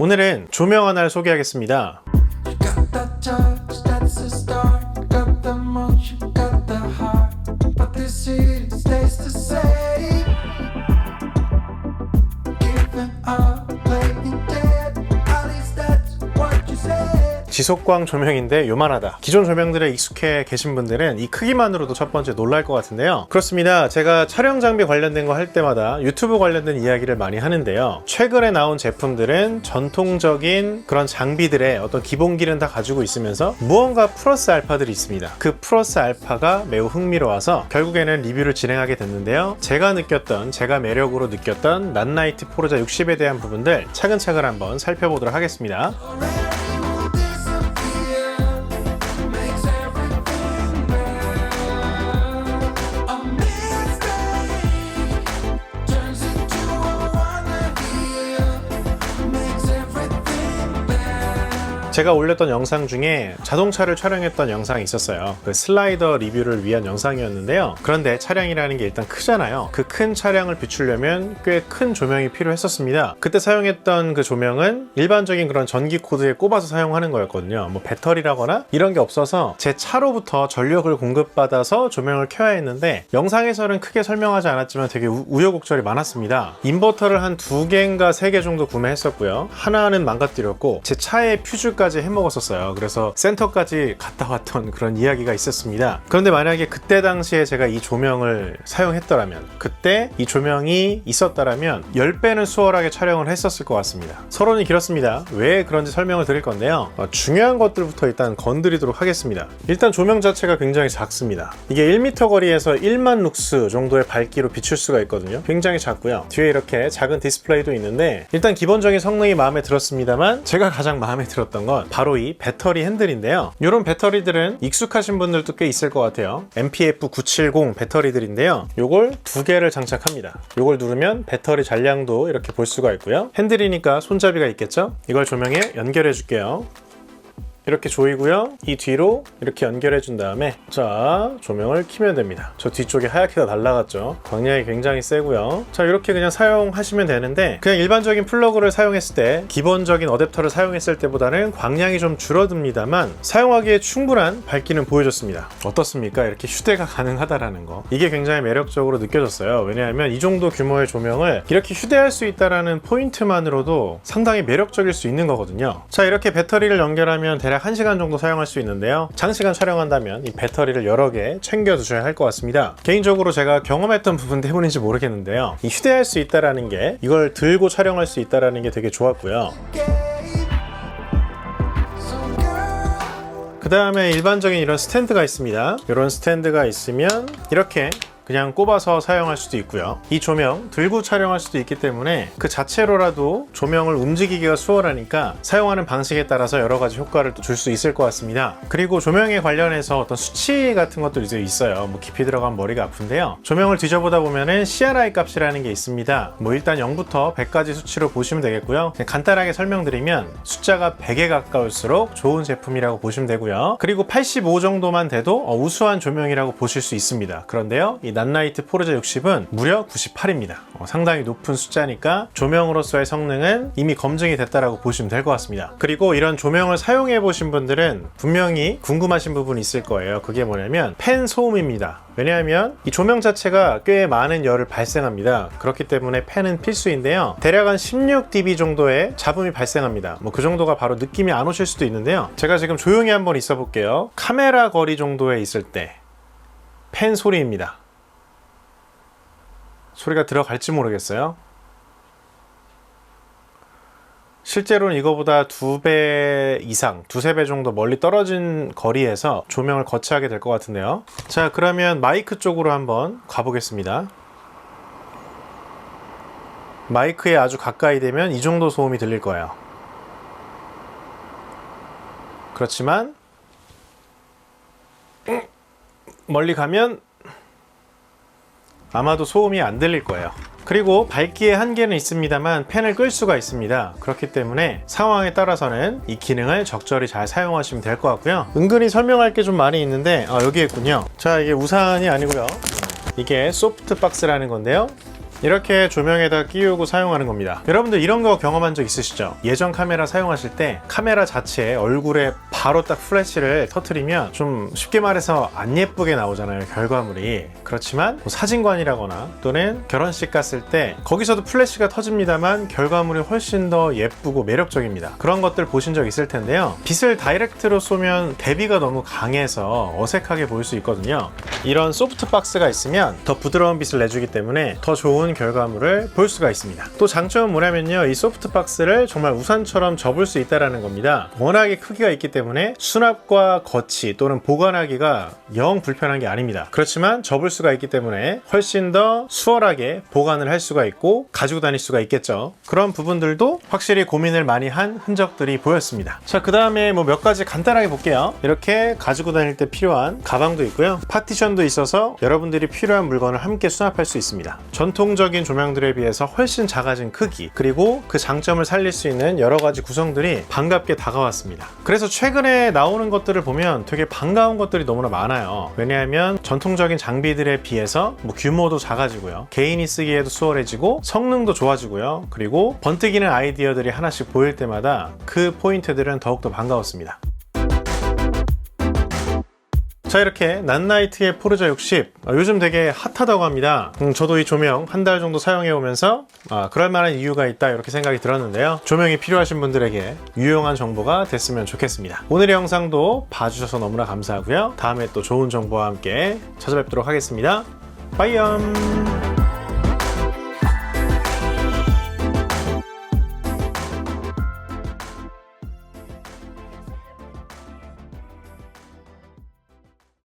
오늘은 조명 하나를 소개하겠습니다. 지속광 조명인데 요만하다. 기존 조명들에 익숙해 계신 분들은 이 크기만으로도 첫 번째 놀랄 것 같은데요. 그렇습니다. 제가 촬영 장비 관련된 거 할 때마다 유튜브 관련된 이야기를 많이 하는데요. 최근에 나온 제품들은 전통적인 그런 장비들의 어떤 기본기는 다 가지고 있으면서 무언가 플러스 알파들이 있습니다. 그 플러스 알파가 매우 흥미로워서 결국에는 리뷰를 진행하게 됐는데요. 제가 느꼈던, 제가 매력으로 느꼈던 낫나이트 포르자 60에 대한 부분들 차근차근 한번 살펴보도록 하겠습니다. 제가 올렸던 영상 중에 자동차를 촬영했던 영상이 있었어요. 그 슬라이더 리뷰를 위한 영상이었는데요. 그런데 차량이라는 게 일단 크잖아요. 그 큰 차량을 비추려면 꽤 큰 조명이 필요했었습니다. 그때 사용했던 그 조명은 일반적인 그런 전기 코드에 꼽아서 사용하는 거였거든요. 뭐 배터리라거나 이런 게 없어서 제 차로부터 전력을 공급받아서 조명을 켜야 했는데 영상에서는 크게 설명하지 않았지만 되게 우- 우여곡절이 많았습니다. 인버터를 한 두 개인가 세 개 정도 구매했었고요. 하나는 망가뜨렸고 제 차에 퓨즈까지 해먹었었어요. 그래서 센터까지 갔다 왔던 그런 이야기가 있었습니다. 그런데 만약에 그때 당시에 제가 이 조명을 사용했더라면 그때 이 조명이 있었다라면 10배는 수월하게 촬영을 했었을 것 같습니다. 서론이 길었습니다. 왜 그런지 설명을 드릴 건데요. 어, 중요한 것들부터 일단 건드리도록 하겠습니다. 일단 조명 자체가 굉장히 작습니다. 이게 1m 거리에서 1만 룩스 정도의 밝기로 비출 수가 있거든요. 굉장히 작고요. 뒤에 이렇게 작은 디스플레이도 있는데 일단 기본적인 성능이 마음에 들었습니다만 제가 가장 마음에 들었던 건 바로 이 배터리 핸들인데요. 이런 배터리들은 익숙하신 분들도 꽤 있을 것 같아요. MPF 970 배터리들인데요. 요걸 두 개를 장착합니다. 요걸 누르면 배터리 잔량도 이렇게 볼 수가 있고요. 핸들이니까 손잡이가 있겠죠? 이걸 조명에 연결해 줄게요. 이렇게 조이고요. 이 뒤로 이렇게 연결해 준 다음에 자 조명을 켜면 됩니다. 저 뒤쪽에 하얗게 다 날라갔죠. 광량이 굉장히 세고요. 자 이렇게 그냥 사용하시면 되는데 그냥 일반적인 플러그를 사용했을 때 기본적인 어댑터를 사용했을 때보다는 광량이 좀 줄어듭니다만 사용하기에 충분한 밝기는 보여줬습니다. 어떻습니까? 이렇게 휴대가 가능하다라는 거 이게 굉장히 매력적으로 느껴졌어요. 왜냐하면 이 정도 규모의 조명을 이렇게 휴대할 수 있다라는 포인트만으로도 상당히 매력적일 수 있는 거거든요. 자 이렇게 배터리를 연결하면 대략 1시간 정도 사용할 수 있는데요. 장시간 촬영한다면 이 배터리를 여러 개 챙겨 두셔야 할 것 같습니다. 개인적으로 제가 경험했던 부분 때문인지 모르겠는데요. 이 휴대할 수 있다라는 게 이걸 들고 촬영할 수 있다라는 게 되게 좋았고요. 그 다음에 일반적인 이런 스탠드가 있습니다. 이런 스탠드가 있으면 이렇게 그냥 꼽아서 사용할 수도 있고요. 이 조명 들고 촬영할 수도 있기 때문에 그 자체로라도 조명을 움직이기가 수월하니까 사용하는 방식에 따라서 여러 가지 효과를 줄수 있을 것 같습니다. 그리고 조명에 관련해서 어떤 수치 같은 것도 이제 있어요. 뭐 깊이 들어간 머리가 아픈데요. 조명을 뒤져보다 보면은 CRI 값이라는 게 있습니다. 뭐 일단 0부터 100까지 수치로 보시면 되겠고요. 간단하게 설명드리면 숫자가 100에 가까울수록 좋은 제품이라고 보시면 되고요. 그리고 85 정도만 돼도 어, 우수한 조명이라고 보실 수 있습니다. 그런데요, 이 낫나이트 포르자 60은 무려 98입니다. 어, 상당히 높은 숫자니까 조명으로서의 성능은 이미 검증이 됐다라고 보시면 될 것 같습니다. 그리고 이런 조명을 사용해 보신 분들은 분명히 궁금하신 부분이 있을 거예요. 그게 뭐냐면 팬 소음입니다. 왜냐하면 이 조명 자체가 꽤 많은 열을 발생합니다. 그렇기 때문에 팬은 필수인데요. 대략 한 16dB 정도의 잡음이 발생합니다. 뭐 그 정도가 바로 느낌이 안 오실 수도 있는데요. 제가 지금 조용히 한번 있어 볼게요. 카메라 거리 정도에 있을 때 팬 소리입니다. 소리가 들어갈지 모르겠어요. 실제로는 이거보다 두 배 이상, 두세 배 정도 멀리 떨어진 거리에서 조명을 거치하게 될 것 같은데요. 자, 그러면 마이크 쪽으로 한번 가보겠습니다. 마이크에 아주 가까이 되면 이 정도 소음이 들릴 거예요. 그렇지만 멀리 가면 아마도 소음이 안 들릴 거예요. 그리고 밝기의 한계는 있습니다만 펜을 끌 수가 있습니다. 그렇기 때문에 상황에 따라서는 이 기능을 적절히 잘 사용하시면 될 것 같고요. 은근히 설명할 게 좀 많이 있는데 아, 여기 있군요. 자 이게 우산이 아니고요. 이게 소프트 박스라는 건데요. 이렇게 조명에다 끼우고 사용하는 겁니다. 여러분들 이런 거 경험한 적 있으시죠? 예전 카메라 사용하실 때 카메라 자체에 얼굴에 바로 딱 플래시를 터트리면 좀 쉽게 말해서 안 예쁘게 나오잖아요, 결과물이. 그렇지만 뭐 사진관이라거나 또는 결혼식 갔을 때 거기서도 플래시가 터집니다만 결과물이 훨씬 더 예쁘고 매력적입니다. 그런 것들 보신 적 있을 텐데요. 빛을 다이렉트로 쏘면 대비가 너무 강해서 어색하게 보일 수 있거든요. 이런 소프트 박스가 있으면 더 부드러운 빛을 내주기 때문에 더 좋은 결과물을 볼 수가 있습니다. 또 장점은 뭐냐면요. 이 소프트 박스를 정말 우산처럼 접을 수 있다는 겁니다. 워낙에 크기가 있기 때문에 수납과 거치 또는 보관하기가 영 불편한 게 아닙니다. 그렇지만 접을 수가 있기 때문에 훨씬 더 수월하게 보관을 할 수가 있고 가지고 다닐 수가 있겠죠. 그런 부분들도 확실히 고민을 많이 한 흔적들이 보였습니다. 자, 그 다음에 뭐 몇 가지 간단하게 볼게요. 이렇게 가지고 다닐 때 필요한 가방도 있고요. 파티션도 있어서 여러분들이 필요한 물건을 함께 수납할 수 있습니다. 전통적인 조명들에 비해서 훨씬 작아진 크기, 그리고 그 장점을 살릴 수 있는 여러 가지 구성들이 반갑게 다가왔습니다. 그래서 최근 에 나오는 것들을 보면 되게 반가운 것들이 너무나 많아요. 왜냐하면 전통적인 장비들에 비해서 뭐 규모도 작아지고요. 개인이 쓰기에도 수월해지고 성능도 좋아지고요. 그리고 번뜩이는 아이디어들이 하나씩 보일 때마다 그 포인트들은 더욱더 반가웠습니다. 자 이렇게 난나이트의 포르자 60 어, 요즘 되게 핫하다고 합니다. 음, 저도 이 조명 한 달 정도 사용해 오면서 아, 그럴 만한 이유가 있다 이렇게 생각이 들었는데요. 조명이 필요하신 분들에게 유용한 정보가 됐으면 좋겠습니다. 오늘의 영상도 봐주셔서 너무나 감사하고요. 다음에 또 좋은 정보와 함께 찾아뵙도록 하겠습니다. 빠이염